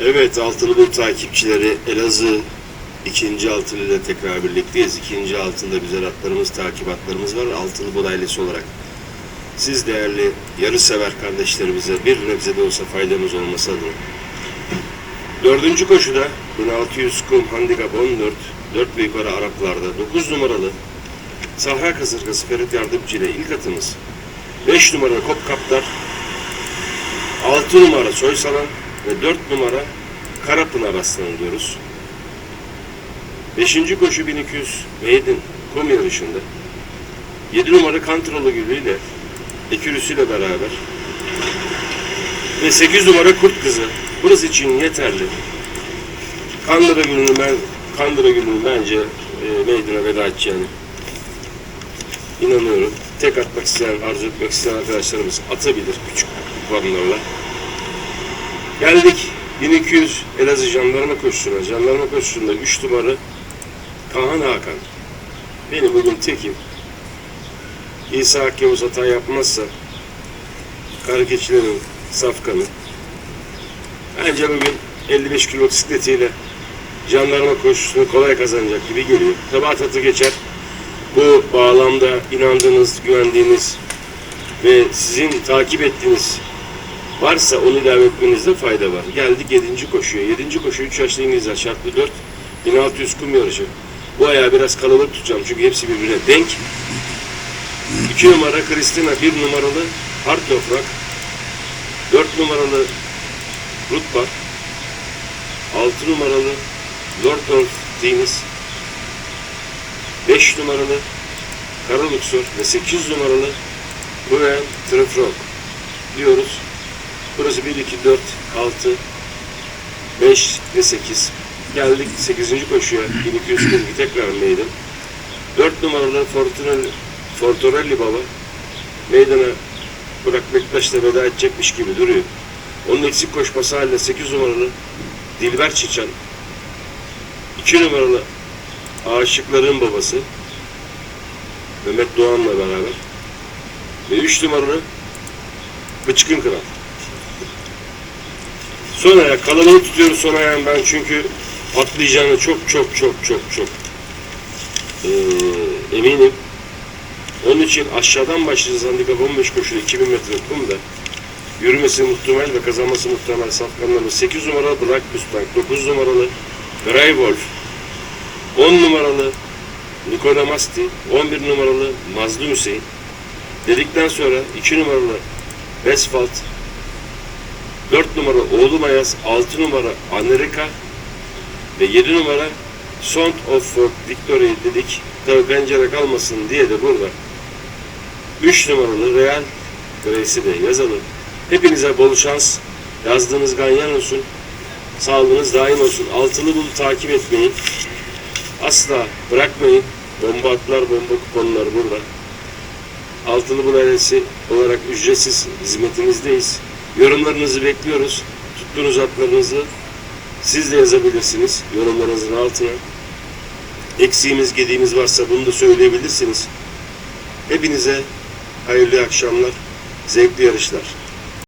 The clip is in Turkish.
Evet Altılı Bulut takipçileri Elazığ ikinci altılı ile tekrar birlikteyiz. İkinci altında güzel atlarımız, takibatlarımız var. Altılı Bulut ailesi olarak siz değerli yarı sever kardeşlerimize bir nebze de olsa faydamız olması adına. Dördüncü koşuda 1600 kum handikap 14, 4 ve yukarı Araplarda 9 numaralı Sahra Kasırgası Ferit Yardımcı ile ilk atımız 5 numaralı Kop Kaptar 6 numara Soysalan ve 4 numara Karapınar Aslanı diyoruz. 5. koşu 1200 Maiden kum yarışında 7 numara Kantrolu Gülü ile ekürüsüyle beraber ve 8 numara Kurt Kızı burası için yeterli. Kandıra Gülü'nü ben Kandıra Gülü'nü bence e, meydana veda edeceğini inanıyorum. Tek atmak isteyen, arzu etmek isteyen arkadaşlarımız atabilir küçük kuponlarla. Geldik 1200 Elazığ jandarma koşusuna. Jandarma koşusunda 3 numara Kaan Hakan. Benim bugün tekim. İsa Hakkımız hata yapmazsa Karakeçilerin safkanı. Bence bugün 55 kilo bisikletiyle jandarma koşusunu kolay kazanacak gibi geliyor. Tabat atı geçer. Bu bağlamda inandığınız, güvendiğiniz ve sizin takip ettiğiniz varsa onu ilave etmenizde fayda var. Geldik 7. koşuya. 7. koşu 3 yaşlı İngilizler şartlı 4. 1600 kum yarışı. Bu ayağı biraz kalabalık tutacağım çünkü hepsi birbirine denk. 2 numara Kristina, 1 numaralı Hard Toprak, 4 numaralı Rutbach, 6 numaralı Lord of Deniz, 5 numaralı Kara Luxor ve 8 numaralı Buen Trefrog diyoruz. Burası 1, 2, 4, 6, 5 ve 8. Geldik 8. koşuya 1242 tekrar meydan. 4 numaralı Fortunelli, Fortorelli Baba meydana Burak Bektaş'la veda edecekmiş gibi duruyor. Onun eksik koşması halinde 8 numaralı Dilber Çiçan 2 numaralı Aşıkların babası Mehmet Doğan'la beraber ve 3 numaralı Bıçkın Kral. Son ayak kalabalık tutuyoruz son ayağın ben çünkü patlayacağını çok çok çok çok çok eee, eminim. Onun için aşağıdan başlayacağız handikap 15 koşuda 2000 metre kumda. Yürümesi muhtemel ve kazanması muhtemel safkanlarımız 8 numaralı Black Mustang, 9 numaralı Grey Wolf, 10 numaralı Nikola Masti, 11 numaralı Mazlum Hüseyin. Dedikten sonra 2 numaralı Asphalt, 4 numara Oğlum Ayaz, 6 numara Amerika ve 7 numara Sound of Folk Victory dedik. Tabi pencere kalmasın diye de burada 3 numaralı Real Grace'i de yazalım. Hepinize bol şans. Yazdığınız ganyan olsun. Sağlığınız daim olsun. Altılı bulu takip etmeyin. Asla bırakmayın. Bomba atlar, bomba kuponlar burada. Altılı Bul ailesi olarak ücretsiz hizmetinizdeyiz. Yorumlarınızı bekliyoruz. Tuttuğunuz atlarınızı siz de yazabilirsiniz yorumlarınızın altına. Eksiğimiz, gediğimiz varsa bunu da söyleyebilirsiniz. Hepinize hayırlı akşamlar, zevkli yarışlar.